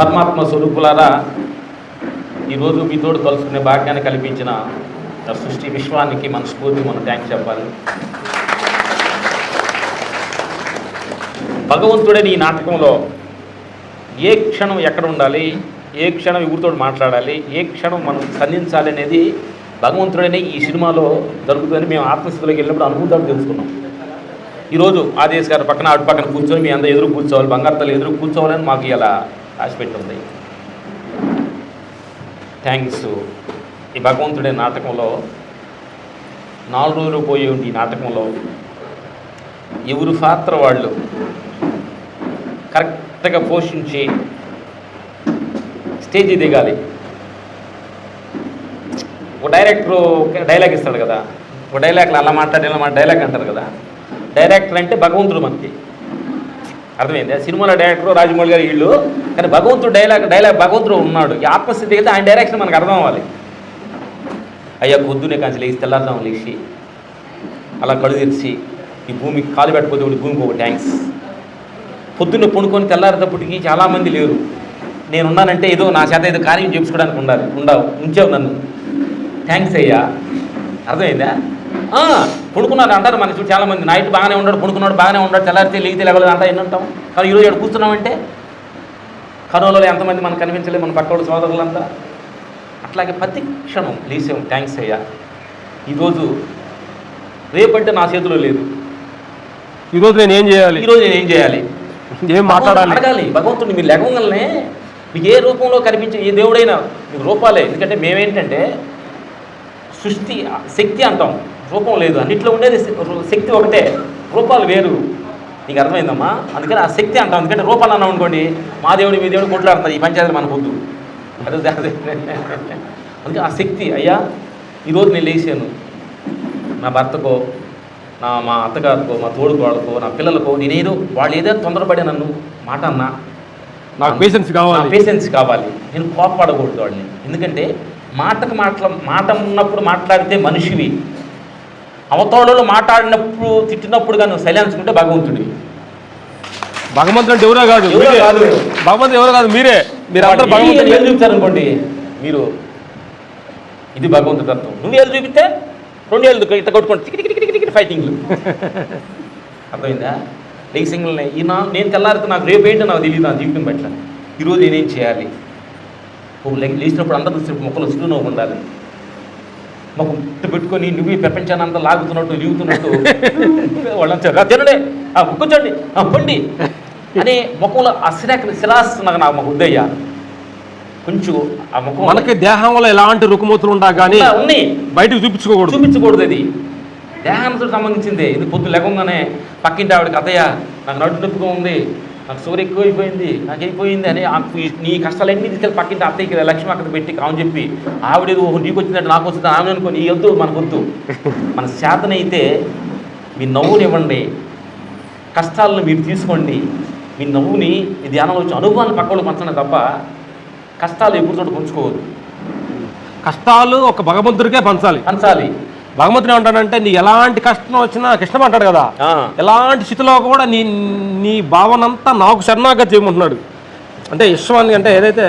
పరమాత్మ స్వరూపులారా ఈరోజు మీతోడు కలుసుకునే భాగ్యాన్ని కల్పించిన సృష్టి విశ్వానికి మనస్ఫూర్తి మనం థ్యాంక్స్ చెప్పాలి. భగవంతుడని ఈ నాటకంలో ఏ క్షణం ఎక్కడ ఉండాలి ఏ క్షణం ఎవరితో మాట్లాడాలి ఏ క్షణం మనం స్పందించాలి అనేది భగవంతుడనే ఈ సినిమాలో జరుగుతుందని మేము ఆత్మస్థితిలోకి వెళ్ళినప్పుడు అనుభూతాలు తెలుసుకున్నాం. ఈరోజు ఆదేశ్ గారి పక్కన అటు పక్కన కూర్చొని మీ అందరూ ఎదురు కూర్చోవాలి బంగారు తల్లి ఎదురు కూర్చోవాలని మాకు ఇలా ఆశపెట్టి ఉంది. థ్యాంక్స్ ఈ భగవంతుడే నాటకంలో నాలుగు రోజులు పోయి ఉండి ఈ నాటకంలో ఎవరు పాత్ర వాళ్ళు కరెక్ట్గా పోషించి స్టేజ్ దిగాలి. ఒక డైరెక్టర్ డైలాగ్ ఇస్తాడు కదా. ఒక డైలాగ్లో అలా మాట్లాడి ఇలా మాట డైలాగ్ అంటారు కదా. డైరెక్టర్ అంటే భగవంతుడు మనకి. అర్థమైంది? సినిమాలో డైరెక్టర్ రాజమౌళి గారు వీళ్ళు కానీ భగవంతుడు డైలాగ్ డైలాగ్ భగవంతుడు ఉన్నాడు. ఈ ఆత్మస్థితి అయితే ఆయన డైరెక్షన్ మనకు అర్థం అవ్వాలి అయ్యా పొద్దునే కాంచి లేచి తెల్లారుదాం లేచి అలా కడు తెరిచి ఈ భూమికి కాలు పెట్టకపోతే ఒకటి భూమికి ఒక ట్యాంక్స్ పొద్దున్న పొనుకొని తెల్లారేటప్పటికి చాలామంది లేరు. నేనున్నానంటే ఏదో నా చేత ఏదో కార్యం చేసుకోవడానికి ఉండాలి ఉండవు ఉంచావు నన్ను. థ్యాంక్స్ అయ్యా. అర్థమైందా? ఆ, పడుకున్నారు అంటారు మన చుట్టూ చాలామంది. నైట్ బాగానే ఉన్నాడు పడుకున్నాడు బాగానే ఉన్నాడు తెల్లారితే లేగితే లేవలేదు అంటా ఎన్ని ఉంటాం కానీ ఈరోజు ఇక్కడ కూర్చున్నామంటే కరోనాలో ఎంతమంది మనకు కనిపించలేదు మన పక్కవాడు సోదరులంతా. అట్లాగే ప్రతి క్షణం లేసాం థ్యాంక్స్ అయ్యా. ఈరోజు రేపంటే నా చేతిలో లేదు. ఈరోజు నేను ఏం చేయాలి? ఈరోజు నేను ఏం చేయాలి? ఏం మాట్లాడాలి? అడగాలి. భగవంతుడిని మీరు లేకగలనే మీకు ఏ రూపంలో కనిపించే ఏ దేవుడైనా మీకు రూపాలే. ఎందుకంటే మేమేంటంటే సృష్టి శక్తి అంటాం. రూపం లేదు. అన్నిట్లో ఉండేది శక్తి ఒకటే. రూపాలు వేరు. నీకు అర్థమైందమ్మా? అందుకని ఆ శక్తి అంటాం. ఎందుకంటే రూపాలు అన్నాం అనుకోండి మా దేవుడు మీ దేవుడు కొట్లాడుతున్నారు. ఈ పంచాయతీ మనకు వద్దు. అదే అదే అందుకే ఆ శక్తి అయ్యా ఈరోజు నేను లేచాను. నా భర్తకో నా మా అత్తగారికో మా తోడుకోళ్ళకో నా పిల్లలకో నేనేదో వాళ్ళు ఏదో తొందరపడి నన్ను మాట అన్నా. నాకు పేషెన్స్ కావాలి. పేషెన్స్ కావాలి. నేను కోపపడకూడదు వాళ్ళని. ఎందుకంటే మాటకు మాట్లా మాట ఉన్నప్పుడు మాట్లాడితే మనిషివి. అవతలలో మాట్లాడినప్పుడు తిట్టినప్పుడు కానీ నువ్వు సైలెన్స్ ఉంటే భగవంతుడివి. భగవంతుడు అంటే ఎవరో కాదు. భగవంతుడు ఎవరో కాదు మీరే. మీరు అందరూ వాడు ఏ భగవంతుడు ఏలు చూపించారనుకోండి? మీరు ఇది భగవంతుడి తత్వం. నువ్వు ఏళ్ళు చూపిస్తే రెండు ఏళ్ళు ఇట్లా కొట్టుకోండి టికి టికి టికి ఫైటింగ్లు అర్థమైందా? లేసింగ్లని ఈ నా నేను తెల్లారితే నాకు రేపు ఏంటో నాకు తెలియదు నా జీవితం పట్ల. ఈరోజు నేనేం చేయాలి? లేచినప్పుడు అందరూ మొక్కలు చిరునవ్వు ఉండాలి. మాకు ఇట్టు పెట్టుకొని నువ్వు ఈ ప్రపంచాన్ని అంతా లాగుతున్నట్టు లీగుతున్నట్టు వాళ్ళంతా "రా, తినండి ఆ, కూర్చోండి ఆ, పండి. అని ముఖంలో అసిరాక శిలాస్ నాకు మాకు వద్దయ్యా కొంచెం ఆ ముఖం మనకి దేహంలో ఎలాంటి రుకుమతులు ఉంటా కానీ ఉన్నా- ఉన్నాయి. బయటకు చూపించుకోకూడదు. చూపించకూడదు అది. దేహాంతో సంబంధించింది. ఇది పొద్దు లేకుండానే పక్కింటి ఆవిడకి అత్తయ్య నాకు నడు నొప్పిగా ఉంది. నాకు సూర్య ఎక్కువైపోయింది నాకు అయిపోయింది అని ఈ- నీ కష్టాలన్నీ తీసుకెళ్ళి పక్కింటి అత్తయ్యకి లక్ష్మి అక్కడ పెట్టి కావని చెప్పి ఆవిడ ఓహో నీకు వచ్చిందంటే నాకు వచ్చింది ఆమె అనుకో నీ వద్దు మనకు వద్దు. మన శాతనైతే మీ నవ్వునివ్వండి కష్టాలను మీరు తీసుకోండి మీ నవ్వుని మీ ధ్యానంలో వచ్చి అనుభవాన్ని పక్కలు పంచండి తప్ప కష్టాలు ఎప్పుడు చోట పంచుకోవద్దు. కష్టాలు ఒక భగవంతుడికే పంచాలి. పంచాలి. భగవంతుడు ఏమంటాడంటే నీ ఎలాంటి కష్టం వచ్చినా కృష్ణ అంటాడు కదా. ఎలాంటి స్థితిలో కూడా నీ నీ భావన అంతా నాకు శరణాగతి చేయమంటున్నాడు. అంటే విశ్వాన్ని అంటే ఏదైతే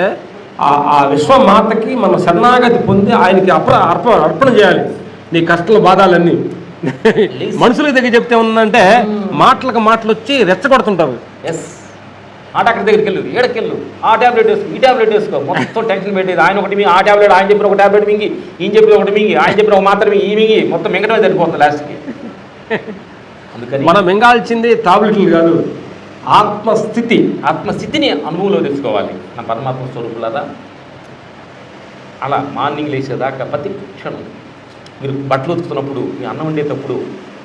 ఆ ఆ విశ్వమాతకి మనం శరణాగతి పొంది ఆయనకి అర్పణ అర్పణ అర్పణ చేయాలి నీ కష్టాల బాధాలన్నీ. మనుషులకు దగ్గర చెప్తే ఉందంటే మాటలకు మాటలు వచ్చి రెచ్చగొడుతుంటారు ఆ డాక్టర్ దగ్గరికి వెళ్ళు ఏడకి వెళ్ళు. ఆ ట్యాబ్లెట్ వేసుకో ఈ ట్యాబ్లెట్ వేసుకో. మొత్తం టెన్షన్ పెట్టేది. ఆయన ఒకటి మీ ఆ ట్యాబ్లెట్ ఆయన చెప్పిన ఒక ట్యాబ్లెట్ మింగి ఈయన చెప్పిన ఒకటి మింగి ఆయన చెప్పిన ఒక మాత్రం ఈ మింగి. మొత్తం మింగటమే సరిపోతుంది లాస్ట్కి. అందుకని మనం మింగాల్చింది టాబ్లెట్లు కాదు ఆత్మస్థితి. ఆత్మస్థితిని అనుభవంలో తెచ్చుకోవాలి నా పరమాత్మ స్వరూపులారా అలా మార్నింగ్ లేచేదాకా ప్రతి క్షణం మీరు బట్టలు ఉతుకుతున్నప్పుడు మీ అన్నం వండేటప్పుడు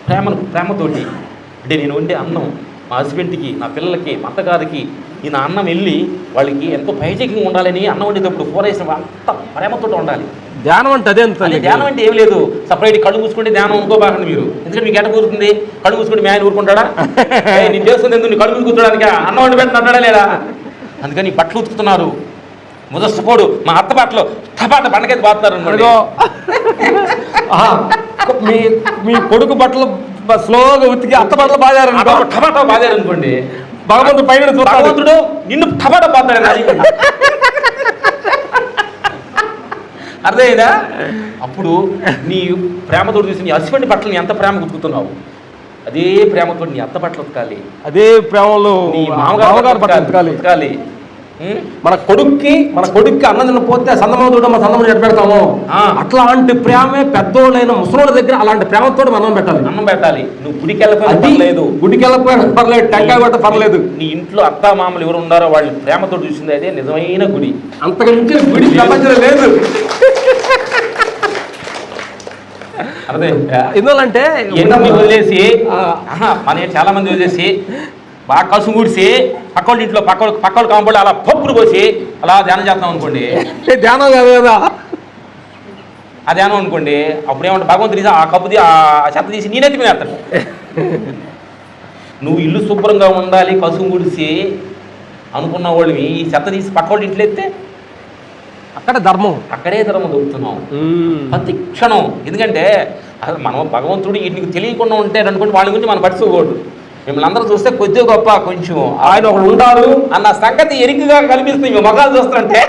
ప్రేమను ప్రేమతోటి అంటే నేను వండే అన్నం మా హస్బెండ్కి నా పిల్లలకి మా అత్తగారికి ఈ నా అన్నం వెళ్ళి వాళ్ళకి ఎంతో పైచకంగా ఉండాలని అన్నం వండేటప్పుడు కూర వేసిన అంత ప్రేమతో ఉండాలి. ధ్యానం అంటే అదే అంత అది ధ్యానం అంటే ఏం లేదు. సపరేట్ కళ్ళు మూసుకుంటే ధ్యానం అనుకోబాకండి మీరు. ఎందుకంటే మీకు ఎట కూరుతుంది కళ్ళు మూసుకుంటే మీ ఆయన ఊరుకుంటాడా నేను చేస్తుంది ఎందుకు? నీ కళ్ళు కూర్చోడానికి అన్నం వండి పెట్టి అంటాడా లేదా? అందుకని బట్టలు ఉతుకుతున్నారు. ముదస్తపోడు మా అత్త బట్టలు అనుకోండి. అదిగో. ఆహా, మీ మీ కొడుకు బట్టలు స్లోగా ఉతికి అత్త బట్టలు బాగారు టపాటా బాగారు అనుకోండి భగవంతుడు పైన భగవంతుడు నిన్ను టమాట పోతాడు అర్థమైందా? అప్పుడు నీ ప్రేమతో చూసి నీ హస్బెండ్ పట్ల నీ ఎంత ప్రేమ గుర్తుతున్నావు అదే ప్రేమతో నీ అత్త పట్ల ఉతకాలి. అదే ప్రేమలో నీ మామగారు పట్ల ఉతకాలి. మన కొడుక్కి మన కొడుక్కి అన్నం చూడడం మన సందమం ఎట్టు పెడతాము. అట్లాంటి ప్రేమే పెద్దోళ్ళైన ముసలోళ్ళ దగ్గర అలాంటి ప్రేమతో మనం పెట్టాలి. అన్నం పెట్టాలి. నువ్వు గుడికి వెళ్ళకపోయినా అది పర్లేదు. గుడికి వెళ్ళకపోయినా పర్లేదు టెంకాయ కొట్ట పర్లేదు. నీ ఇంట్లో అత్త మామలు ఎవరు ఉన్నారో వాళ్ళు ప్రేమతో చూసింది అదే నిజమైన గుడి. అంతకు మించిన గుడి ప్రపంచంలో లేదు. అర్థమైందా? ఎందువల్లంటే ఎన్ని వదిలేసి మన చాలా మంది వదిలేసి బాగా కసు కూడిసి పక్కోళ్ళ ఇంట్లో పక్క పక్కోళ్ళు కాంపౌండ్ అలా పప్పులు పోసి అలా ధ్యానం చేస్తాం అనుకోండి. ధ్యానం కాదు ఆ ధ్యానం అనుకోండి అప్పుడు ఏమంటే భగవంతుడు తీసి ఆ కప్పు ఆ చెత్త తీసి నేనే తినేస్తాడు నువ్వు ఇల్లు శుభ్రంగా ఉండాలి కసు గుడిసి అనుకున్న వాళ్ళవి ఈ చెత్త తీసి పక్కోళ్ళ ఇంట్లో ఎత్తే అక్కడ ధర్మం. అక్కడే ధర్మం దొరుకుతున్నాం. ప్రతి క్షణం. ఎందుకంటే అసలు మనం భగవంతుడు వీటికి తెలియకుండా ఉంటే అనుకోండి వాళ్ళ గురించి మనం పట్టుకోకూడదు మిమ్మల్ని అందరూ చూస్తే కొద్దిగా గొప్ప కొంచెం ఆయన ఒకడు ఉంటారు అన్న సంగతి ఎరికగా కనిపిస్తుంది మీ ముఖాలు చూస్తుంటే.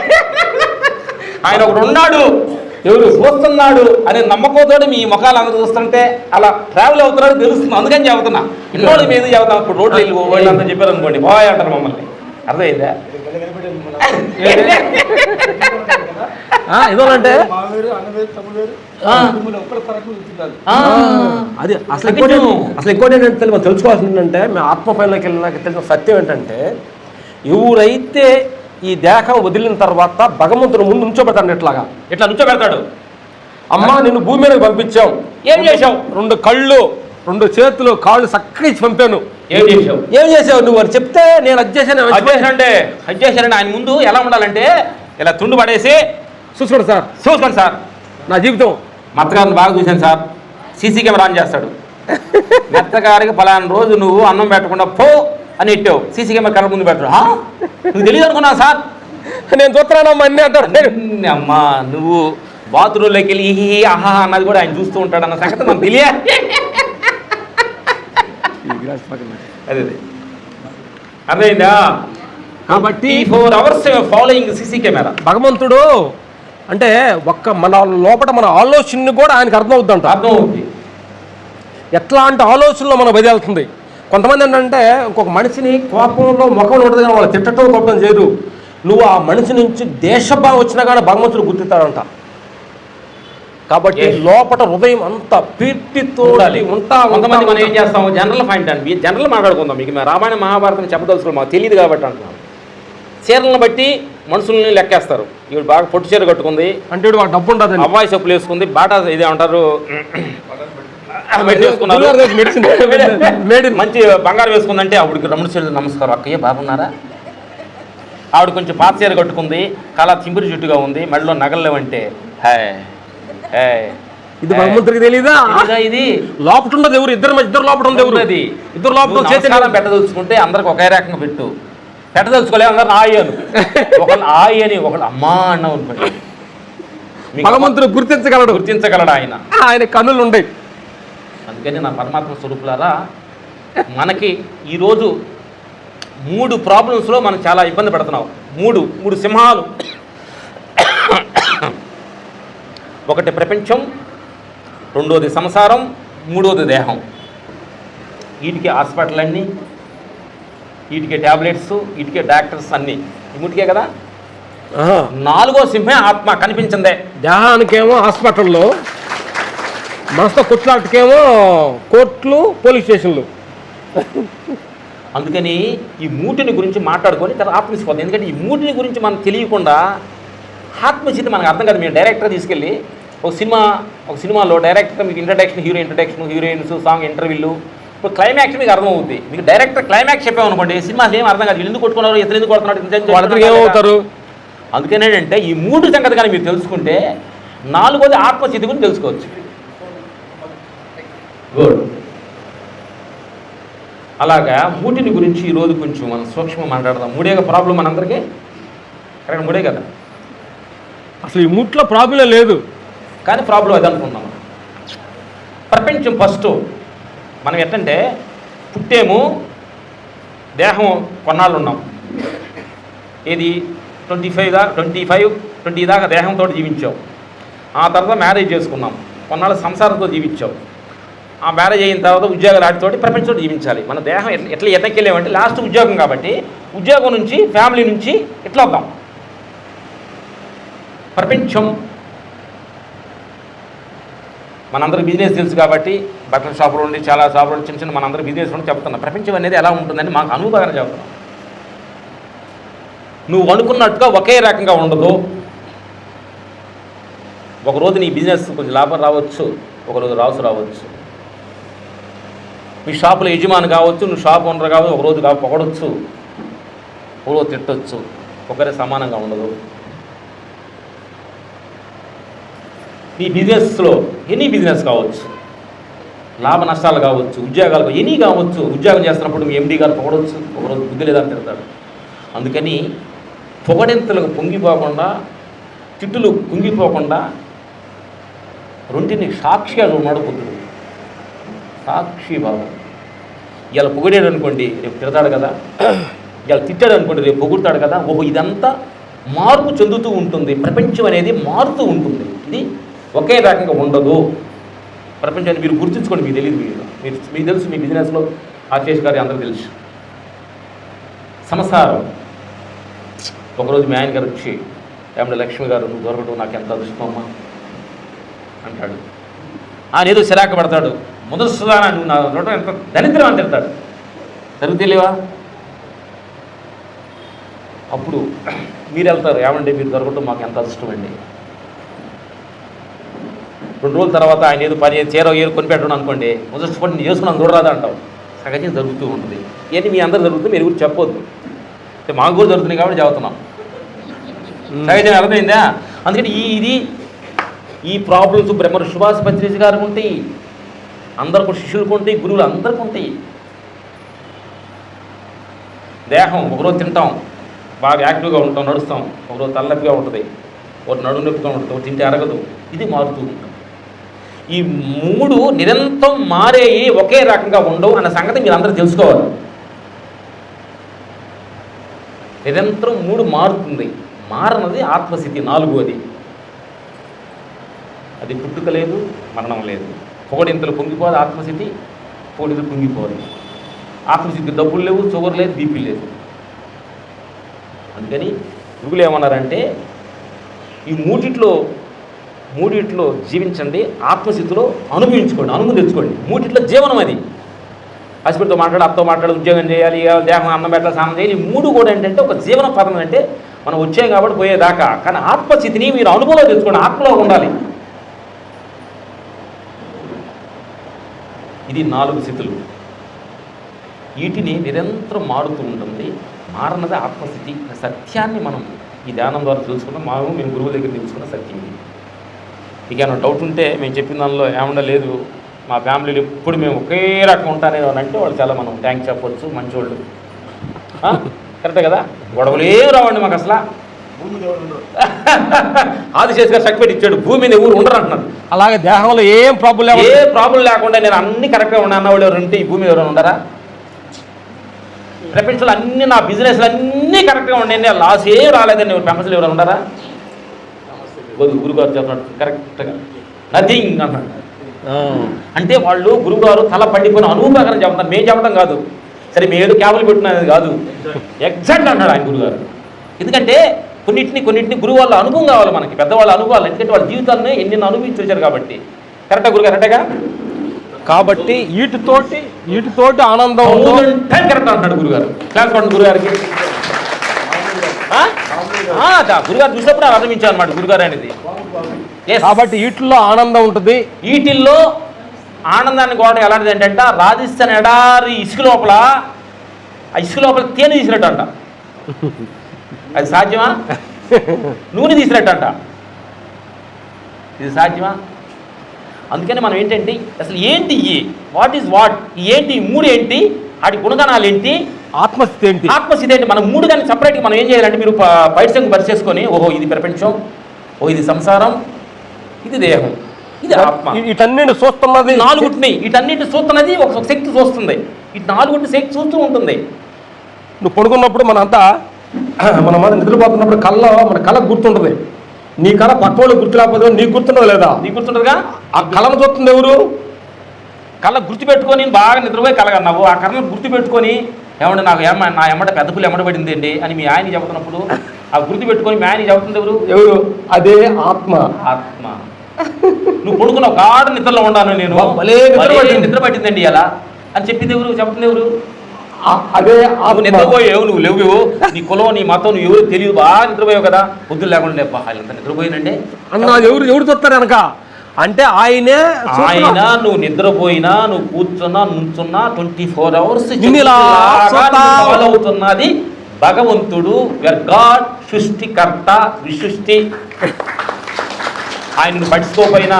ఆయన ఒకడు ఉన్నాడు ఎవరు? చూస్తున్నాడు అనే నమ్మకంతో మీ ముఖాలు అందరూ చూస్తుంటే అలా ట్రావెల్ అవుతున్నాడు తెలుస్తుంది. అందుకని చెబుతున్నా. ఇన్నోళ్ళ మీద చెబుతాం ఇప్పుడు రోడ్లు వెళ్ళి చెప్పారు అనుకోండి బాయ్ అంటారు మమ్మల్ని. అర్థమైందా? ఆ, అది అసలు ఇంకోటి అసలు ఇంకోటి ఏంటంటే మనం తెలుసుకోవాల్సింది ఏంటంటే మేము ఆత్మ పైనకి వెళ్ళినాక తెలిసిన సత్యం ఏంటంటే ఎవరైతే ఈ దేహం వదిలిన తర్వాత భగవంతుడు ముందు ఉంచోబెడతాడు ఇట్లాగా ఇట్లా నుంచోబెడతాడు? అమ్మా. నిన్ను భూమి మీదకి పంపించాం. ఏం చేశావు? రెండు కళ్ళు రెండు చేతులు కాళ్ళు చక్కగా ఇచ్చి పంపాను. ఏం చేశావు? ఏం చేసావు నువ్వు? అని చెప్తే నేను అది చేశాను అది చేశాను. అధ్యక్షుడంటే అధ్యక్షుడంటే ఆయన ముందు ఎలా ఉండాలంటే ఇలా తుండు పడేసి చూసుకోండి సార్. చూసుకోండి సార్. నా జీవితం. మా అత్తగారిని బాగా చూశాను సార్. సీసీ కెమెరా ఆన్ చేస్తాడు. మెత్తగారికి పలానా రోజు నువ్వు అన్నం పెట్టకుండా పో అని ఇట్టావు సీసీ కెమెరా కళ్ళ ముందు పెట్టరు. "ఆ? నువ్వు తెలియదు అనుకున్నా సార్? నేను చూస్తున్నానమ్మా అన్నీ అంటాడు. అమ్మా నువ్వు బాత్రూంలోకి వెళ్ళి ఈ ఆహా అన్నది కూడా ఆయన చూస్తూ ఉంటాడు అన్న సంగతి మనకు తెలియ. అదే. అర్థమైందా? కాబట్టి four hours following CC camera. భగవంతుడు అంటే ఒక్క మన లోపల మన ఆలోచనని కూడా ఆయనకు అర్థం అవుద్దంట అర్థం అవుతుంది ఎట్లాంటి ఆలోచనలో మనం బదిలుతుంది కొంతమంది ఏంటంటే ఇంకొక మనిషిని కోపంలో ముఖం ఉంటుంది కానీ వాళ్ళు తిట్టడం కోపం చేయరు నువ్వు ఆ మనిషి నుంచి దేశభావం వచ్చినా కానీ భగవంతుడు గుర్తిస్తాడంట. కాబట్టి. లోపల హృదయం అంత పీర్తితో ఉంటా కొంతమంది మనం ఏం చేస్తాం? జనరల్ పాయింట్ అండి జనరల్ మాట్లాడుకుందాం. మీకు రామాయణ మహాభారతం చెప్పదలుచుకోవాలి మాకు తెలియదు కాబట్టి అంటున్నాం. చీరలను బట్టి మనుషుల్ని లెక్కేస్తారు. ఇవి బాగా పొట్టు చీర కట్టుకుంది. అంటే డబ్బు ఉండదు అబ్బాయి చెప్పులు వేసుకుంది. బాటా ఇదే అంటారు. మంచి బంగారం వేసుకుందంటే ఆవిడకి రమణ చీర నమస్కారం. అక్కయ్య బాగున్నారా? ఆవిడ కొంచెం పాత చీర కట్టుకుంది. కళ చింపిరి జుట్టుగా ఉంది. మెడలో నగలు హాయ్ హాయ్ ఇది భగవంతుడికి తెలీదా? ఇది? లోపట ఉండదు ఎవరు? ఇద్దరు మధ్య- ఇద్దరు లోపల ఉంది ఎవరు? ఇద్దరు లోపల చేతి పెట్టదలుచుకుంటే అందరికి ఒకే రకంగా పెట్టు. పెట్టదలుచుకోలే అందరు ఆయి అను ఒకళ్ళు ఆయి అని ఒకళ్ళు అమ్మా మీకు భగవంతుడు గుర్తించగలడు. గుర్తించగలడు ఆయన. ఆయన కన్నులు ఉండయి అందుకని నా పరమాత్మ స్వరూపులారా మనకి ఈరోజు మూడు ప్రాబ్లమ్స్లో మనం చాలా ఇబ్బంది పడుతున్నాం. మూడు మూడు సింహాలు. ఒకటి ప్రపంచం రెండోది సంసారం మూడోది దేహం. వీటికి హాస్పిటల్ అన్నీ వీటికి ట్యాబ్లెట్స్ వీటికి డాక్టర్స్ అన్నీ. ఈ మూటికే కదా. నాలుగో సింహే ఆత్మ కనిపించిందే. దేహానికేమో హాస్పిటల్లో మనసుతో కొట్లాటకేమో కోర్టులు పోలీస్ స్టేషన్లు. అందుకని ఈ మూటిని గురించి మాట్లాడుకొని తర్వాత ఆత్మసిపోతుంది ఎందుకంటే ఈ మూటిని గురించి మనకు తెలియకుండా ఆత్మచితి మనకు అర్థం కాదు. మేము డైరెక్టర్ తీసుకెళ్ళి ఒక సినిమా ఒక సినిమాలో డైరెక్టర్ మీకు introduction hero introduction heroines song ఇంటర్వ్యూలు ఇప్పుడు క్లైమాక్స్ మీకు అర్థమవుతుంది మీకు డైరెక్టర్ క్లైమాక్స్ చెప్పామనుకోండి సినిమా ఏం అర్థం కాదు. వీళ్ళు ఎందుకు కొట్టుకున్నారు ఇతరు ఎందుకు కొడుతున్నాడు? ఏమవుతారు? అందుకనేంటంటే ఈ మూడు సంగతి కానీ మీరు తెలుసుకుంటే నాలుగోది ఆత్మచితి గురించి తెలుసుకోవచ్చు. గుడ్ అలాగా మూటిని గురించి ఈరోజు కొంచెం మనం సూక్ష్మంగా మాట్లాడదాం. మూడేగా ప్రాబ్లం మనందరికీ? కరెక్ట్ మూడే కదా? అసలు ఈ ముట్లో ప్రాబ్లం లేదు. కానీ ప్రాబ్లం అది అనుకుందాం. ప్రపంచం ఫస్ట్ మనం ఎట్టంటే పుట్టేము దేహం కొన్నాళ్ళు ఉన్నాం ఇది ట్వంటీ ఫైవ్ దా ట్వంటీ ఫైవ్ ట్వంటీ దాకా దేహంతో జీవించాం. ఆ తర్వాత మ్యారేజ్ చేసుకున్నాం. కొన్నాళ్ళు సంసారంతో జీవించాం. ఆ మ్యారేజ్ అయిన తర్వాత ఉద్యోగాలు వాటితోటి ప్రపంచంతో జీవించాలి. మన దేహం ఎట్లా ఎట్లా ఎతకెళ్ళామంటే లాస్ట్ ఉద్యోగం కాబట్టి ఉద్యోగం నుంచి ఫ్యామిలీ నుంచి ఎట్లా వద్దాం. ప్రపంచం మనందరూ బిజినెస్ తెలుసు కాబట్టి బట్టల షాపులు ఉండి చాలా షాపులు ఉండి చిన్న చిన్న మనందరూ బిజినెస్ ఉండి చెప్తున్నాం. ప్రపంచం అనేది ఎలా ఉంటుందని మాకు అనుభవంగా చెబుతున్నాం నువ్వు అనుకున్నట్టుగా ఒకే రకంగా ఉండదు. ఒకరోజు నీ బిజినెస్ కొంచెం లాభం రావచ్చు ఒకరోజు రాసు రావచ్చు. మీ షాపులో యజమాని కావచ్చు నువ్వు షాప్ ఓనర్ కావచ్చు ఒకరోజు కా పొగడొచ్చు ఒకరోజు తిట్టొచ్చు ఒకరే సమానంగా ఉండదు. మీ బిజినెస్లో ఎనీ బిజినెస్ కావచ్చు లాభ నష్టాలు కావచ్చు ఉద్యోగాలు ఎనీ కావచ్చు ఉద్యోగం చేస్తున్నప్పుడు మీ ఎండీ గారు పొగడొచ్చు ఒకరోజు బుద్ధి లేదని తిడతాడు అందుకని పొగడెంతలకు పొంగిపోకుండా తిట్టులు కుంగిపోకుండా రెంటిని సాక్షిగా ఉన్నాడు బుద్ధుడు సాక్షి భావం ఇలా పొగిడాడు అనుకోండి రేపు తిడతాడు కదా. ఇలా తిట్టాడు అనుకోండి రేపు పొగుడతాడు కదా. ఓహో ఇదంతా మార్పు చెందుతూ ఉంటుంది. ప్రపంచం అనేది మారుతూ ఉంటుంది. ఇది ఒకే రకంగా ఉండదు. ప్రపంచాన్ని మీరు గుర్తుంచుకోండి మీకు తెలియదు మీరు. మీరు మీకు తెలుసు మీ బిజినెస్లో ఆర్కేష్ గారి అందరూ తెలుసు. సంసారం. ఒకరోజు మీ ఆయన గారు వచ్చి ఏమంటే లక్ష్మి గారు నువ్వు దొరకడం నాకు ఎంత అదృష్టమమ్మా అంటాడు. ఆయన ఏదో చిరాకు పడతాడు. ముదస్తుదానా నువ్వు నా దొరకడం ఎంత దరిద్రం అని తిడతాడు. జరుగు తెలియవా అప్పుడు మీరు వెళ్తారు. ఏమండి మీరు దొరకడం మాకు ఎంత అదృష్టం అండి? రెండు రోజుల తర్వాత ఆయన ఏదో పని చీర ఏరు కొనిపెట్టడం అనుకోండి ముదస్తు పని చేసుకున్నాను చూడరాదా అంటావు. సహజం జరుగుతూ ఉంటుంది. ఇవన్నీ మీ అందరూ జరుగుతుంది మీరు కూడా చెప్పొద్దు. మాకు కూడా జరుగుతున్నాయి కాబట్టి చదువుతున్నాం. సహజం అర్థమైందా? అందుకని ఈ ఇది ఈ ప్రాబ్లమ్స్ బ్రహ్మ సుభాష్ పత్రిజ గారికి ఉంటాయి అందరికి శిష్యులకు ఉంటాయి గురువులు అందరికి ఉంటాయి. దేహం ఒకరోజు తింటాం బాగా యాక్టివ్గా ఉంటాం నడుస్తాం ఒకరోజు తలనొప్పిగా ఉంటుంది ఒకటి నడుము నొప్పిగా ఉంటుంది ఒకటి తింటే అరగదు ఇది మారుతూ ఉంటుంది. ఈ మూడు నిరంతరం మారేయి ఒకే రకంగా ఉండవు అన్న సంగతి మీరు అందరూ తెలుసుకోవాలి. నిరంతరం మూడు మారుతుంది. మారనది ఆత్మస్థితి నాలుగోది. అది పుట్టుక లేదు మరణం లేదు. పొగడింతలు పొంగిపోదు ఆత్మస్థితి పొగడింతలు పొంగిపోదు ఆత్మస్థితి డబ్బులు లేవు షుగర్ లేదు బీపీ లేదు. అందుకని గురువులు ఏమన్నారంటే ఈ మూటిట్లో మూడిట్లో జీవించండి ఆత్మస్థితిలో అనుభవించుకోండి అనుభవం తెచ్చుకోండి. మూడిట్లో జీవనం అది. హస్బెండ్తో మాట్లాడు అత్తతో మాట్లాడు ఉద్యోగం చేయాలి దేహం అన్నం పెట్టాలి స్నానం చేయాలి. ఈ మూడు కూడా ఏంటంటే ఒక జీవన పదం అంటే మనం వచ్చాం కాబట్టి పోయేదాకా. కానీ ఆత్మస్థితిని మీరు అనుభవంలో తెచ్చుకోండి ఆత్మలో ఉండాలి. ఇది నాలుగు స్థితులు. వీటిని నిరంతరం మారుతూ ఉంటుంది. మారన్నది ఆత్మస్థితి సత్యాన్ని మనం ఈ ధ్యానం ద్వారా తెలుసుకున్నాం మాము మేము గురువు దగ్గర తెలుసుకున్న సత్యం ఇది. ఇక ఏమైనా డౌట్ ఉంటే మేము చెప్పిన దానిలో ఏమన్నా లేదు. మా ఫ్యామిలీలో ఎప్పుడు మేము ఒకే రకం ఉంటానే అని అంటే వాళ్ళు చాలా మనం థ్యాంక్స్ చెప్పొచ్చు మంచోళ్ళు. ఆ? కరెక్టే కదా? గొడవలు ఏం రావండి మాకు అసలు. ఆదిశేష్ గారు సర్టిఫికేట్ ఇచ్చాడు భూమి మీద ఎవరు ఉండరు అంటున్నారు. అలాగే దేహంలో ఏం ప్రాబ్లం ఏ ప్రాబ్లం లేకుండా నేను అన్ని కరెక్ట్గా ఉన్నా అన్న వాళ్ళు ఎవరు ఉంటే ఈ భూమి ఎవరైనా ఉండరా? ప్రపంచంలో అన్ని నా బిజినెస్లు అన్నీ కరెక్ట్గా ఉండండి లాస్ ఏ రాలేదని ప్రపంచంలో ఎవరైనా ఉండరా? గురుగారు చెప్తున్నాడు కరెక్ట్గా నథింగ్ అన్నాడు. అంటే వాళ్ళు గురుగారు తల పండిపోయిన అనుభవం ప్రకారం మేము చెప్పడం కాదు. సరే మేము ఏదో క్యాబులు పెట్టినది కాదు. ఎగ్జాక్ట్ అన్నాడు ఆయన గురుగారు. ఎందుకంటే కొన్నింటిని కొన్నింటిని గురువు వాళ్ళ అనుభవం కావాలి మనకి పెద్దవాళ్ళ అనుభవాలు. ఎందుకంటే వాళ్ళ జీవితాన్ని ఎన్ని అనుభవించి వచ్చారు కాబట్టి కరెక్టా గురుగారు కరెక్టేగా కాబట్టి వీటితోటి వీటితోటి ఆనందం కరెక్ట్ అంటున్నాడు గురుగారు. క్లాస్ పడండి గురుగారికి. గురుగారు చూసినప్పుడు నాకు అర్థమించాను అనమాట గురుగారు అనేది. కాబట్టి వీటిల్లో ఆనందం ఉంటుంది. వీటిల్లో ఆనందాన్ని కోవడం ఎలాంటిది ఏంటంటే రాజస్థాన్ ఎడారి ఇసుక లోపల ఆ ఇసుక లోపల తేనె తీసినట్టు అంట అది సాధ్యమా? నూనె తీసినట్టు అంట ఇది సాధ్యమా? అందుకని మనం ఏంటంటే అసలు ఏంటి ఈ? వాట్ ఈజ్ వాట్ ఏంటి? మూడు ఏంటి? వాటి గుణగణాలు ఏంటి? ఆత్మస్థితి ఏంటి? ఆత్మస్థితి ఏంటి? మనం మూడు కానీ సపరేట్గా మనం ఏం చేయాలంటే మీరు బయట సంగతి పరిచేసుకొని ఓహో ఇది ప్రపంచం ఓ ఇది సంసారం ఇది దేహం ఇది ఆత్మ. వీటన్నిటిని చూస్తున్నది ఈ నాలుగుటిని వీటన్నిటి చూస్తున్నది ఒక శక్తి చూస్తుంది. ఈ నాలుగుటి శక్తి చూస్తూ ఉంటుంది. నువ్వు పడుకున్నప్పుడు మనంతా మన మన నిద్రపోతున్నప్పుడు కళ్ళ మన కళ గుర్తుంటుంది. నీ కళ పక్క వాళ్ళకి గుర్తు లేకపోతే నీకు గుర్తుండదు లేదా? నీకు గుర్తుంటుందిగా ఆ కళను చూస్తుంది ఎవరు? కళ్ళ గుర్తు పెట్టుకొని బాగా నిద్రపోయి కలగన్నావు ఆ కళ్ళను గుర్తు పెట్టుకొని ఏమంటే నాకు ఏమ నా ఎమ్మట పెద్ద పుల్లి ఎమ్మట పడింది అండి అని మీ ఆయన చెబుతున్నప్పుడు ఆ గుర్తు పెట్టుకొని మీ ఆయన చెబుతుంది ఎవరు? ఎవరు? అదే ఆత్మ. ఆత్మ. నువ్వు పడుకున్నావు గాఢ నిద్రలో ఉన్నాను నేను. నిద్ర పట్టిందండి అలా అని చెప్పింది ఎవరు? చెప్తుంది ఎవరు? అదే నువ్వు నిద్రపోయావు నువ్వు లేవు నీ కులం నీ మతం నువ్వు ఎవరు తెలియదు బాగా నిద్రపోయావు కదా. పొద్దులు లేకుండా లేపా ఎంత నిద్రపోయినండి అన్న ఎవరు ఎవరు చూస్తారు వెనక? అంటే ఆయనే ఆయన నువ్వు నిద్రపోయినా నువ్వు కూర్చున్నా నుంచున్నా ట్వంటీ ఫోర్ అవర్స్ అవుతున్నది భగవంతుడు గాడ్ సృష్టికర్త విసృష్టి. ఆయన పట్టించుకోపోయినా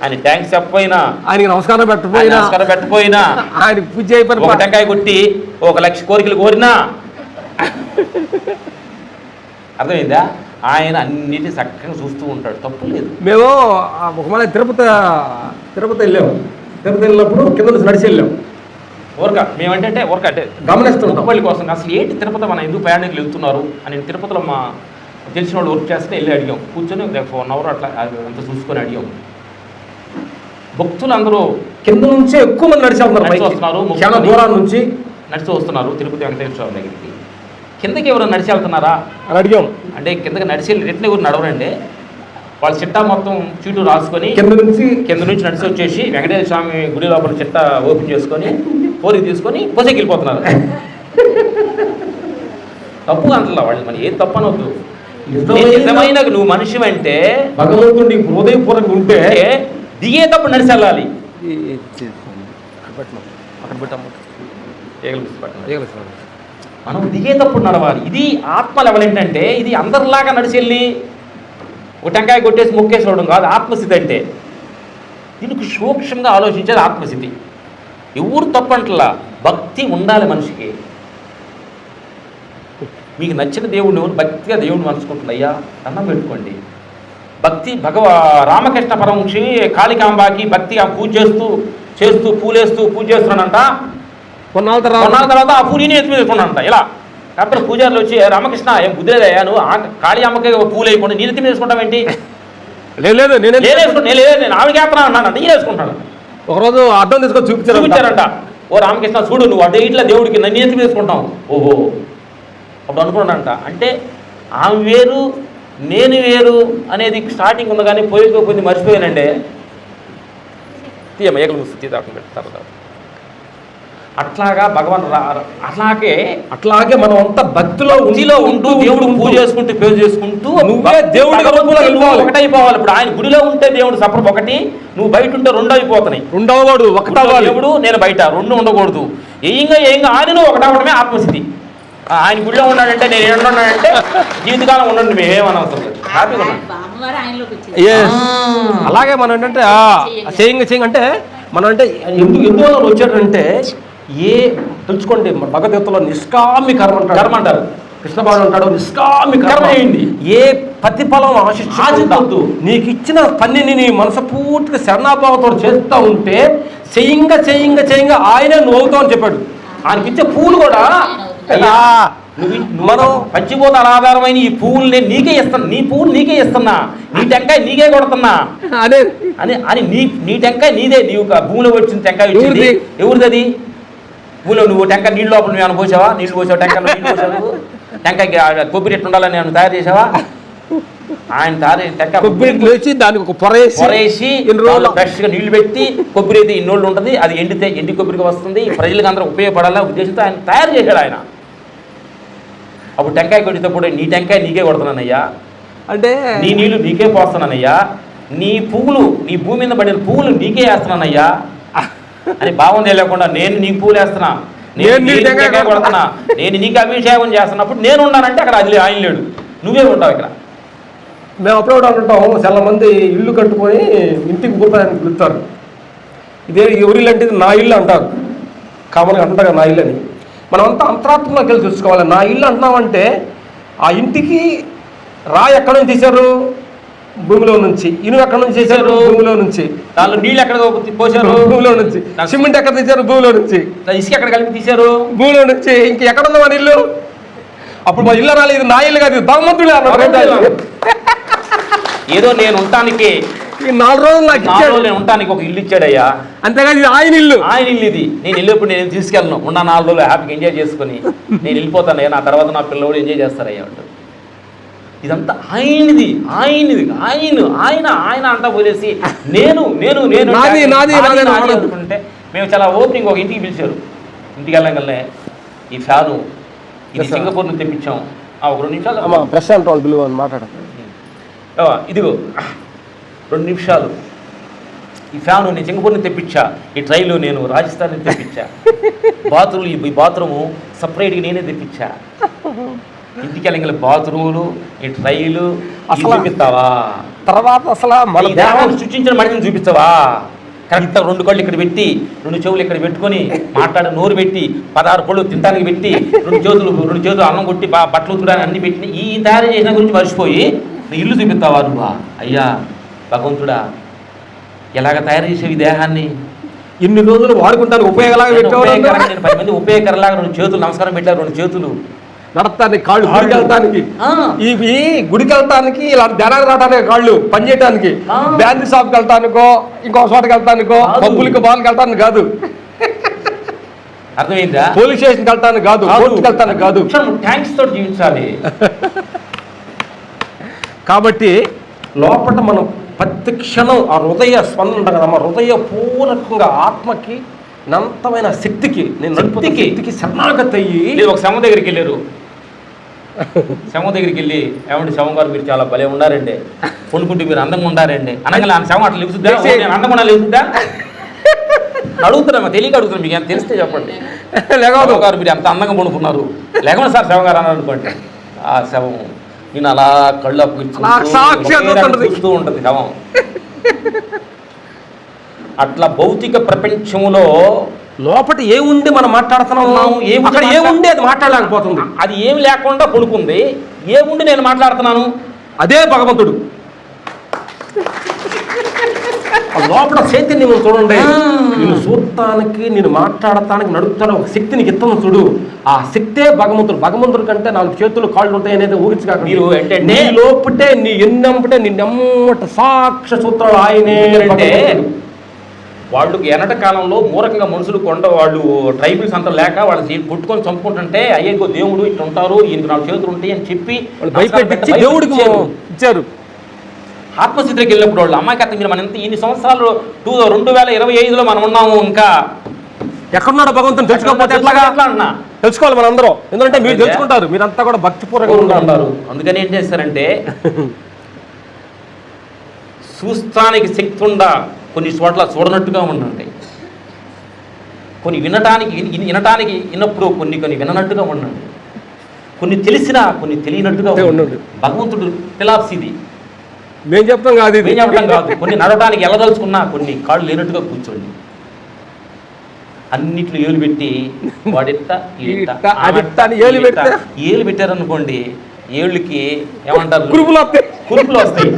ఆయన ట్యాంక్స్ చెప్పపోయినా ఆయనకి నమస్కారం ఆయన పెట్టకపోయినా నమస్కారం పెట్టపోయినా ఆయనకి పూజ ఒక అయిపోయిన టెంకాయ కొట్టి ఒక లక్ష కోరికలు కోరినా అర్థమైందా? ఆయన అన్నిటి చక్కగా చూస్తూ ఉంటాడు. తప్పు లేదు. మేము ఒక మన తిరుపతి తిరుపతి వెళ్ళాము తిరుపతి వెళ్ళినప్పుడు కింద నుంచి నడిచి వెళ్ళాం. ఊరక మేమంటే ఊరక అంటే గమనిస్తుంటాం మొక్కపల్లి కోసం అసలు ఏంటి తిరుపతి? మన ఎందుకు ప్రయాణికులు వెళ్తున్నారు? అని తిరుపతిలో మా తెలిసిన వాళ్ళు వర్క్ చేస్తే వెళ్ళి అడిగాం. కూర్చొని వన్ అవర్ అట్లా అంత చూసుకొని అడిగాం. భక్తులు అందరూ కింద నుంచే ఎక్కువ మంది నడిచి. వస్తున్నారు, చాలా. దూరం నుంచి. నడిచి వస్తున్నారు తిరుపతి వెంకటేశ్వర స్వామి దగ్గరికి. కిందకి ఎవరైనా నడిచి వెళ్తున్నారా? అని అడిగాం. అంటే కిందకి నడిచి వెళ్ళి రిటర్న్ ఎవరు నడవరండి? వాళ్ళ చిట్టా మొత్తం చీటు రాసుకొని కింద నుంచి కింద నుంచి నడిచి వచ్చేసి వెంకటేశ్వర స్వామి గుడి లోపల చిట్ట ఓపెన్ చేసుకొని పోరి తీసుకొని పొసకి వెళ్ళిపోతున్నారు. తప్పు అంటలా వాళ్ళు మరి ఏది తప్పు అనవద్దు నిజమైన- నిజమైన నువ్వు మనిషి అంటే భగవంతుడి హృదయపూర్వకంగా ఉంటే దిగేటప్పుడు నడిచి వెళ్ళాలి. మనం దిగేటప్పుడు నడవాలి? ఇది ఆత్మ లెవెల్ ఏంటంటే ఇది అందరిలాగా నడిచి వెళ్ళి ఒక టెంకాయ కొట్టేసి మొక్కేసి చూడడం కాదు ఆత్మస్థితి అంటే. దీనికి సూక్ష్మంగా ఆలోచించేది ఆత్మస్థితి. ఎవరు తప్పంటలా భక్తి ఉండాలి మనిషికి. మీకు నచ్చిన దేవుడిని ఎవరు భక్తిగా దేవుడిని మనసుకుంటుంది అయ్యా దండం పెట్టుకోండి. భక్తి భగవ రామకృష్ణ పరమహంసి కాళికాంబాకి భక్తిగా పూజ చేస్తూ చేస్తూ పూలేస్తూ పూజ చేస్తున్నాడంట. కొన్నాళ్ళ తర్వాత కొన్నాళ్ళ తర్వాత ఆ పూలు ఎత్తి మీద వేసుకున్నాడంట ఇలా కాబట్టి పూజారులు వచ్చి "ఏ రామకృష్ణ ఏం బుద్ధిలేదయ్యా నువ్వు ఆ కాళీ అమ్మకి పూలు వేయకుండా నేను ఎత్తి మీద వేసుకుంటావేంటి లేదు లేదు నేనే లేదు నేను ఆవిడకి వేస్తున్నా అన్నానంట నేను వేసుకుంటాను ఒకరోజు అడ్డం తీసుకొని చూపించారు చూపించారంట. ఓ రామకృష్ణ చూడు నువ్వు అడ్డ ఇట్లా దేవుడికి నన్ను ఎత్తి మీద వేసుకుంటావు ఓహో. అప్పుడు అనుకున్నాడంట. అంటే ఆమె వేరు నేను వేరు అనేది స్టార్టింగ్ ఉంది కానీ పోయిపోయింది మర్చిపోయానండి. తీయమ్మ ఏకలు ముస్తు తీదాకం పెడతారు అట్లాగా భగవాన్ అట్లాగే అట్లాగే మనం అంతా భక్తిలో భక్తిలో ఉంటూ దేవుడు పూజ చేసుకుంటూ పేరు చేసుకుంటూ నువ్వే దేవుడి. ఒకటైపోవాలి. ఇప్పుడు ఆయన గుడిలో ఉంటే దేవుడు సపరం ఒకటి నువ్వు బయట ఉంటే రెండు అయిపోతున్నాయి. రెండవ వాడు గుడిలో ఒకటవ్వాలి. దేవుడు నేను బయట రెండు ఉండకూడదు. ఏంగా ఏంగా ఆయన ఒకటవడమే ఆత్మస్థితి. ఆయన గుడిలో ఉన్నాడంటే నేను ఏడు ఉన్నాడంటే జీవితకాలం ఉండండి మేమేమనవసరం లేదు హ్యాపీగా ఉన్నాను. అలాగే మనం ఏంటంటే చేయింగ్ చేయింగ్ అంటే మనం అంటే ఎందుకు ఎందువల్ల వచ్చాడంటే ఏ తెలుసుకోండి భగవద్గీతలో నిష్కామి కర్మ అంటాడు కర్మ అంటారు. కృష్ణ భగవాన్ అంటాడు నిష్కామి కర్మ. చేయండి. ఏ ప్రతిఫలం ఆశించొద్దు ఆశించొద్దు. నీకు ఇచ్చిన పనిని నీ మనసపూర్తిగా శరణాభావంతో చేస్తూ ఉంటే చేయంగా చేయంగా చేయంగా ఆయనే నువ్వు అవుతావు అని చెప్పాడు. ఆయనకి ఇచ్చే పూలు కూడా మనం పంచిపోతాల ఆధారమైన ఈ పువ్వులు నేను నీకే ఇస్తాను నీ పువ్వులు నీకే ఇస్తున్నా. నీ టెంకాయ నీకే కొడుతున్నా. అదే. అని అని నీ నీ టెంకాయ నీదే. నీవు ఒక భూమిలో వచ్చిన టెంకాయ వచ్చింది ఎవరిది? అది భూమిలో నువ్వు టెంకాయ నీళ్ళు లోపల నువ్వు ఏమైనా పోసావా? నీళ్ళు పోసావు? టెంకాయ నీళ్ళు పోసావు? నువ్వు? టెంకాయకి ఆ కొబ్బరి ఎట్టు ఉండాలని నేను తయారు చేసావా? ఆయన తయారు కొబ్బరి లేచి దానికి ఒక పొరేసి పొరేసి ఎన్ని రోజులు ఫ్రెష్గా నీళ్ళు పెట్టి కొబ్బరి అయితే ఇన్నోళ్ళు ఉంటుంది. అది ఎండితే ఎండి కొబ్బరికి వస్తుంది. ప్రజలకు అందరూ ఉపయోగపడాలా ఉద్దేశంతో ఆయన తయారు చేశాడు ఆయన. అప్పుడు టెంకాయ కొట్టేటప్పుడు నీ టెంకాయ నీకే కొడుతున్నానయ్యా. అంటే నీ నీళ్ళు నీకే పోస్తున్నానయ్యా. నీ పువ్వులు నీ భూమి మీద పడిన పువ్వులు నీకే వేస్తున్నానయ్యా. అని భావం తెలియకుండా నేను నీ పువ్వులు వేస్తున్నా. నేను నీ టెంకాయ కొడుతున్నా. నేను నీకు అభిషేకం చేస్తున్నప్పుడు నేను ఉన్నానంటే అక్కడ అది ఆయన లేడు. నువ్వే ఉంటావు ఇక్కడ. మేము అప్పుడు అనుకుంటాం చాలా మంది ఇల్లు కట్టుకొని ఇంటికి గొప్పదానికి పిలుస్తారు. ఇదే ఎవరి ఇల్లు అంటే నా ఇల్లు అంటారు. కామన్గా అంటారు కదా నా ఇల్లు అని. మనం అంతా అంతరాత్మలోకి వెళ్ళి చూసుకోవాలి. నా ఇల్లు అంటున్నామంటే ఆ ఇంటికి రాయి ఎక్కడి నుంచి తీశారు? భూమిలో నుంచి. ఇనుము ఎక్కడ నుంచి చేశారు భూమిలో నుంచి. దానిలో నీళ్ళు ఎక్కడ పోసారు భూమిలో నుంచి. సిమెంట్ ఎక్కడ తీశారు? భూమిలో నుంచి. ఇసుక ఎక్కడ కలిపి తీశారు? భూమిలో నుంచి. ఇంక ఎక్కడ ఉంది మన ఇల్లు? అప్పుడు మా ఇల్లు రాలేదు నా ఇల్లు కాదు. భగవంతుడు. ఏదో నేను ఉండటానికి ఈ నాలుగు రోజులు నాకు నాలుగు ఇచ్చాడు. రోజులు నేను ఉండటానికి ఒక ఇల్లు ఇచ్చాడయ్యా. అంతేగాని ఇది ఆయన ఇల్లు. ఆయన ఇల్లు ఇది. నేను వెళ్ళేప్పుడు నేను తీసుకెళ్ళను. ఉన్న నాలుగు రోజులు హ్యాపీగా ఎంజాయ్ చేసుకుని నేను వెళ్ళిపోతానయ్యా. నా తర్వాత నా పిల్లలు ఎంజాయ్ చేస్తారయ్యా అంటారు ఇదంతా ఆయనది ఆయనది ఆయన ఆయన ఆయన అంతా వదిలేసి నేను నేను నేను నాది, నాది, నాది, నాది. అనుకుంటే మేము చాలా ఓపెనింగ్ ఒక ఇంటికి పిలిచారు. ఇంటికి వెళ్ళగలనే ఈ ఫ్యాను ఇది Yes, sir. సింగపూర్ నుంచి తెప్పించాం. ఆ, ఒక రెండు నిమిషాలు. అమ్మా ప్రశాంత్ వాళ్ళు ఇదిగో. రెండు నిమిషాలు. ఈ ఫ్యాన్ నేను సింగపూర్ నుంచి తెప్పించా ఈ ట్రైలు నేను రాజస్థాన్ తెప్పించా. బాత్రూమ్ ఈ బాత్రూము సపరేట్గా నేనే తెప్పించా. ఇంటికి వెళ్ళగల బాత్రూములు ఈ ట్రైలు అసలు- చూపిస్తావా? తర్వాత అసలు మన దేహాన్ని సృష్టించిన మనిషిని చూపిస్తావా? కరెక్ట్ రెండు కళ్ళు ఇక్కడ పెట్టి రెండు చెవులు ఇక్కడ పెట్టుకొని మాట్లాడే నోరు పెట్టి పదహారు పళ్ళు తినడానికి పెట్టి రెండు చేతులు రెండు చేతులు అన్నం కొట్టి బట్టలు ఉతకడానికి అన్ని పెట్టి ఈ తయారు చేసిన గురించి మర్చిపోయి ఇల్లు చూపిస్తావా నువ్వా? అయ్యా భగవంతుడా ఎలాగ తయారు చేసేవి దేహాన్ని? ఇన్ని రోజులు వాడుకుంటాను ఉపయోగాలాగా నేను పది మంది ఉపయోగకరంలాగా రెండు చేతులు నమస్కారం పెట్టారు రెండు చేతులు. నడతానికి కాళ్ళు గుడికి వెళ్తానికి. ఇవి గుడికి వెళ్తానికి ఇలా ధ్యానానికి రావడానికి కాళ్ళు పని చేయడానికి. బ్యాండ్ షాప్కి వెళ్తానికో ఇంకో చోటకి వెళ్తానికో. పబ్బులకి బాల్కి వెళ్తానికి కాదు. అర్థమైందా? పోలీస్ స్టేషన్కి వెళ్తానికి కాదు కోర్టుకి వెళ్తానికి కాదు. థ్యాంక్స్ తోటి జీవించాలి. కాబట్టి లోపల మనం ప్రతి క్షణం ఆ హృదయ స్పందన ఉంటుంది కదా, మన హృదయ పూర్వకంగా ఆత్మకి అనంతమైన శక్తికి నేను నడుపుతున్న శక్తికి. శరణాగతి అయ్యి లేదు ఒక శవం దగ్గరికి వెళ్ళారు శవం దగ్గరికి వెళ్ళి ఏమండి శవం గారు మీరు చాలా భలే ఉన్నారండి. కొనుక్కుంటే మీరు అందంగా ఉండారండి. అనగా ఆ శవం అట్లా నేను అందంగా ఉన్నా లేచుద్దా అడుగుతున్నా తెలియక అడుగుతున్నా మీకు తెలిస్తే చెప్పండి. లేకపోతే గారు మీరు ఎంత అందంగా పడుకున్నారు లేకుండా సార్ శవం గారు అన్నారు అనుకోండి. ఆ శవం నేను అలా కళ్ళు రకం ఉంటుంది. శవం అట్లా భౌతిక ప్రపంచంలో లోపల ఏముండి మనం మాట్లాడుతున్నాం? ఏముంది అక్కడ ఏముండి అది మాట్లాడలేకపోతుంది. అది ఏం లేకుండా పడుకుంది. ఏముండి నేను మాట్లాడుతున్నాను? అదే భగవంతుడు ఆ లోపల చైతన్యం చూడండి. నేను చూడటానికి నేను మాట్లాడటానికి నడుపుతాను ఒక శక్తి నీకు ఇస్తాను చూడు ఆ శక్తే భగవంతుడు భగవంతుడు కంటే నాలుగు చేతులు కాళ్ళు ఉంటాయి అనేది ఊహించక మీరు ఏంటంటే- నీ లోపటే నీ ఎన్నెంపటే నీ నెమ్మట సాక్ష సూత్రాలు ఆయనే అంటే. వాళ్ళు ఎనట కాలంలో మూరకంగా మనుషులు కొండ వాళ్ళు ట్రైబల్స్ అంతా లేక వాళ్ళు పుట్టుకొని చంపుకుంటుంటే అయ్యో దేవుడు ఇట్లా ఉంటారు ఈయనకు నాలుగు చేతులు ఉంటాయి అని చెప్పి భయపెట్టించారు. దేవుడికి ఇచ్చారు ఆత్మస్థితికి వెళ్ళినప్పుడు వాళ్ళు అమ్మాయి కథ మీరు మన ఎంత ఇన్ని సంవత్సరాలు? టూ రెండు వేల ఇరవై ఐదులో మనం ఉన్నాము ఇంకా. ఎక్కడున్నాడు భగవంతుని తెలుసుకోకపోతే ఎట్లాగా? ఎట్లా అన్నా? తెలుసుకోవాలి మన అందరం ఎందుకంటే మీరు తెలుసుకుంటారు. మీరంతా కూడా భక్తిపూర్వకంగా ఉంటారు. ఉంటారు. అందుకని ఏం చేస్తారంటే చూస్తానికి శక్తి ఉండా కొన్ని చోట్ల చూడనట్టుగా ఉండండి. కొన్ని వినటానికి విని- విని- వినటానికి విన్నప్పుడు కొన్ని కొన్ని విననట్టుగా ఉండండి. కొన్ని తెలిసినా కొన్ని తెలియనట్టుగా ఉండండి. భగవంతుడు ఫిలాప్స్ ఇది. మేము చెప్తాం కాదు ఇది. చెప్పడం కాదు. కొన్ని నడవడానికి వెళ్ళదలుచుకున్నా కొన్ని కాళ్ళు లేనట్టుగా కూర్చోండి. అన్నిట్లో ఏలు పెట్టి వాడిట్ట ఏలు. పెడితే? ఏలు పెట్టారనుకోండి ఏళ్ళకి ఏమంటారు? కురుపులు వస్తాయి. కురుపులు వస్తాయి.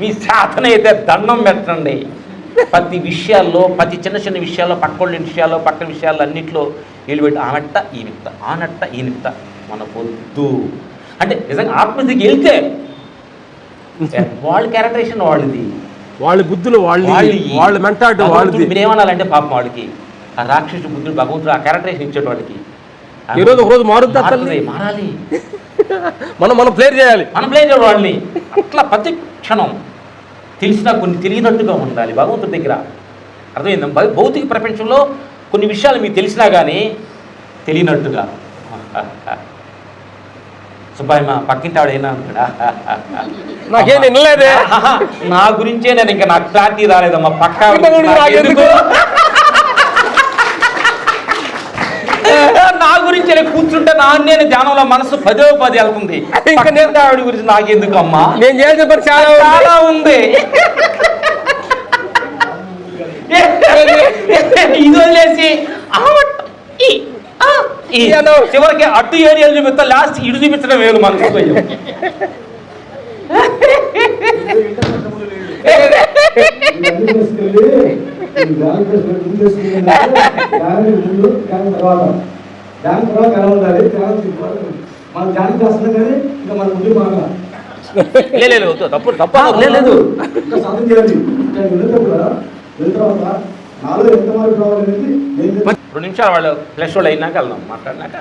మీ శాతన అయితే దండం పెట్టండి. ప్రతి విషయాల్లో ప్రతి చిన్న చిన్న విషయాల్లో పక్కోళ్ళ విషయాల్లో పక్కన విషయాల్లో అన్నిట్లో వీళ్ళు పెట్టి ఆనట్ట ఈనిట్ట ఆనట్ట ఈనిట్ట మన పొద్దు అంటే నిజంగా ఆత్మహత్యకి వెళ్తే వాళ్ళ క్యారెక్టరేషన్ వాళ్ళది. వాళ్ళ బుద్ధులు వాళ్ళ వాళ్ళి. మెంటాలిటీ వాళ్ళది. మీరేమనాలంటే పాపం వాళ్ళకి. ఆ రాక్షసు బుద్ధుడు భగవంతుడు ఆ క్యారెక్టరేషన్ ఇచ్చాడు వాళ్ళకి. ఈ రోజు ఒక రోజు మారుద్దా మారుతుంది, మారాలి. మనం మనం ప్లేర్ చేయాలి. మనం ప్లే చేయడం వాళ్ళని. అట్లా ప్రతి క్షణం తెలిసినా కొన్ని తెలియనట్టుగా ఉండాలి భగవంతుడి దగ్గర. అర్థమైందా? భౌతిక ప్రపంచంలో కొన్ని విషయాలు మీకు తెలిసినా కానీ తెలియనట్టుగా. సుబ్బాయి మా పక్కింటి అంటాడా నాకేం వినలేదే. నా గురించే నేను ఇంకా నాకు క్లారిటీ రాలేదమ్మా పక్క? నా గురించి నేను కూర్చుంటే నా నేను ధ్యానంలో మనసు పదో పది వెళ్తుంది. ఇంకా నేను- ఆవిడ గురించి నాకెందుకు అమ్మా? నేను చేసిన పని చాలా. చాలా ఉంది. ఇది వదిలేసి చివరికి అటు ఏరియాలు చూపిస్తా లాస్ట్ ఇటు చూపించడం వేలు చేసుకుంటే దాని తర్వాత దాని తర్వాత ఎలా ఉండాలి. మనం ధ్యానం చేస్తున్నాం కానీ ఇంకా మన ముందు మాట తప్పు. లేదు సాధన చేయాలి నాలో ఎంత మార్పు రావాలనేది రెండు నిమిషాలు వాళ్ళు ఫ్లెష్ వాళ్ళు అయినాక వెళ్దాం మాట్లాడినాక.